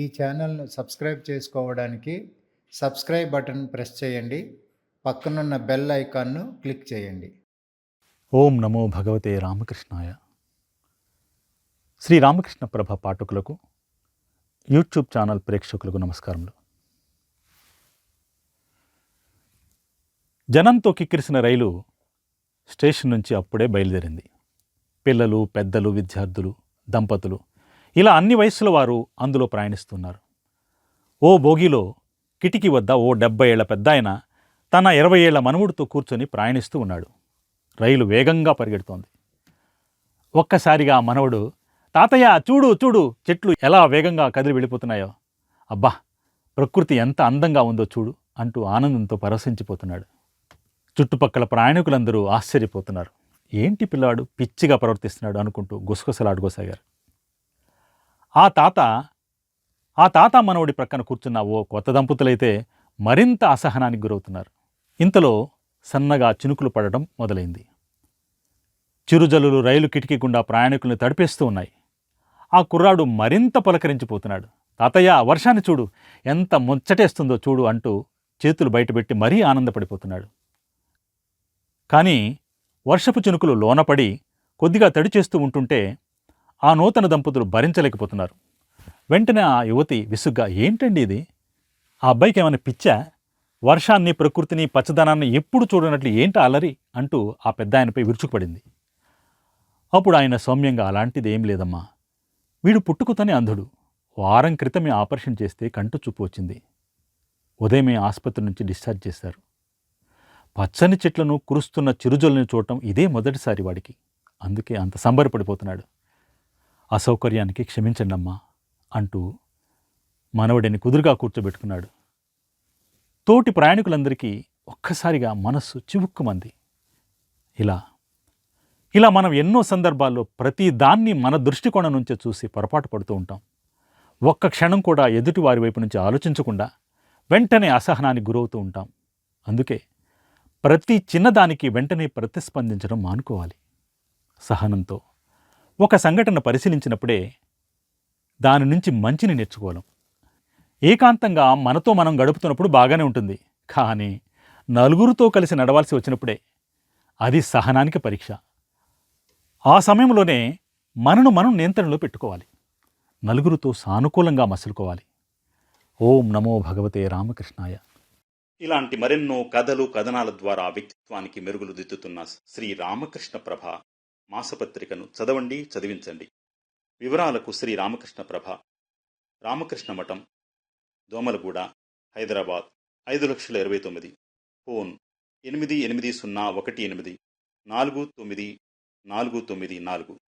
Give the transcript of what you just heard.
ఈ ఛానల్ను సబ్స్క్రైబ్ చేసుకోవడానికి సబ్స్క్రైబ్ బటన్ ప్రెస్ చేయండి. పక్కనున్న బెల్ ఐకాన్ను క్లిక్ చేయండి. ఓం నమో భగవతే రామకృష్ణాయ. శ్రీ రామకృష్ణ ప్రభ పాఠకులకు యూట్యూబ్ ఛానల్ ప్రేక్షకులకు నమస్కారములు. జనంతో కిక్కిరిసిన రైలు స్టేషన్ నుంచి అప్పుడే బయలుదేరింది. పిల్లలు పెద్దలు విద్యార్థులు దంపతులు ఇలా అన్ని వయస్సుల వారు అందులో ప్రయాణిస్తున్నారు. ఓ బోగిలో కిటికీ వద్ద ఓ డెబ్బై ఏళ్ళ పెద్ద ఆయన తన ఇరవై ఏళ్ళ మనవుడితో కూర్చొని ప్రయాణిస్తూ ఉన్నాడు. రైలు వేగంగా పరిగెడుతోంది. ఒక్కసారిగా ఆ మనవడు తాతయ్య చూడు చూడు చెట్లు ఎలా వేగంగా కదిలి వెళ్ళిపోతున్నాయో. అబ్బా ప్రకృతి ఎంత అందంగా ఉందో చూడు అంటూ ఆనందంతో పరవశించిపోతున్నాడు. చుట్టుపక్కల ప్రయాణికులందరూ ఆశ్చర్యపోతున్నారు. ఏంటి పిల్లాడు పిచ్చిగా ప్రవర్తిస్తున్నాడు అనుకుంటూ గుసగుసలాడుకోసాగారు. ఆ తాత ఆ తాత మనవడి ప్రక్కన కూర్చున్న ఓ కొత్త దంపతులైతే మరింత అసహనానికి గురవుతున్నారు. ఇంతలో సన్నగా చినుకులు పడడం మొదలైంది. చిరుజల్లులు రైలు కిటికీ గుండా ప్రయాణికుల్ని తడిపేస్తూ ఉన్నాయి. ఆ కుర్రాడు మరింత పులకరించిపోతున్నాడు. తాతయ్య వర్షాన్ని చూడు. ఎంత ముచ్చటేస్తుందో చూడు అంటూ చేతులు బయటపెట్టి మరీ ఆనందపడిపోతున్నాడు. కానీ వర్షపు చినుకులు లోనపడి కొద్దిగా తడి చేస్తూ ఉంటుంటే ఆ నూతన దంపతులు భరించలేకపోతున్నారు. వెంటనే ఆ యువతి విసుగ్గా ఏంటండి ఇది? ఆ అబ్బాయికి ఏమైనా పిచ్చా? వర్షాన్ని ప్రకృతిని పచ్చదనాన్ని ఎప్పుడు చూడనట్లు ఏంటి అలరి అంటూ ఆ పెద్ద ఆయనపై విరుచుకుపడింది. అప్పుడు ఆయన సౌమ్యంగా అలాంటిది ఏం లేదమ్మా. వీడు పుట్టుకుతనే అంధుడు. వారం క్రితమే ఆపరేషన్ చేస్తే కంటు చూపు వచ్చింది. ఉదయమే ఆసుపత్రి నుంచి డిశ్చార్జ్ చేశారు. పచ్చని చెట్లను కురుస్తున్న చిరుజల్ని చూడటం ఇదే మొదటిసారి వాడికి. అందుకే అంత సంబరపడిపోతున్నాడు. అసౌకర్యానికి క్షమించండమ్మా అంటూ మనవడిని కుదురుగా కూర్చోబెట్టుకున్నాడు. తోటి ప్రయాణికులందరికీ ఒక్కసారిగా మనస్సు చివుక్కుమంది. ఇలా ఇలా మనం ఎన్నో సందర్భాల్లో ప్రతి దాన్ని మన దృష్టికోణం నుంచే చూసి పొరపాటు పడుతూ ఉంటాం. ఒక్క క్షణం కూడా ఎదుటి వారి వైపు నుంచి ఆలోచించకుండా వెంటనే అసహనానికి గురవుతూ ఉంటాం. అందుకే ప్రతి చిన్నదానికి వెంటనే ప్రతిస్పందించడం మానుకోవాలి. సహనంతో. ఒక సంఘటన పరిశీలించినప్పుడే దాని నుంచి మంచిని నేర్చుకోవాలి. ఏకాంతంగా మనతో మనం గడుపుతున్నప్పుడు బాగానే ఉంటుంది. కానీ నలుగురితో కలిసి నడవాల్సి వచ్చినప్పుడే అది సహనానికి పరీక్ష. ఆ సమయంలోనే మనను మనం నియంత్రణలో పెట్టుకోవాలి. నలుగురితో సానుకూలంగా మసులుకోవాలి. ఓం నమో భగవతే రామకృష్ణాయ. ఇలాంటి మరెన్నో కథలు కథనాల ద్వారా వ్యక్తిత్వానికి మెరుగులు దిద్దుతున్న శ్రీ రామకృష్ణ ప్రభ మాసపత్రికను చదవండి చదివించండి. వివరాలకు శ్రీ రామకృష్ణ ప్రభ. రామకృష్ణ మఠం దోమలగూడ హైదరాబాద్ ఐదు లక్షల ఇరవై తొమ్మిది. ఫోన్ ఎనిమిది ఎనిమిది సున్నా ఒకటి ఎనిమిది నాలుగు తొమ్మిది నాలుగు తొమ్మిది నాలుగు.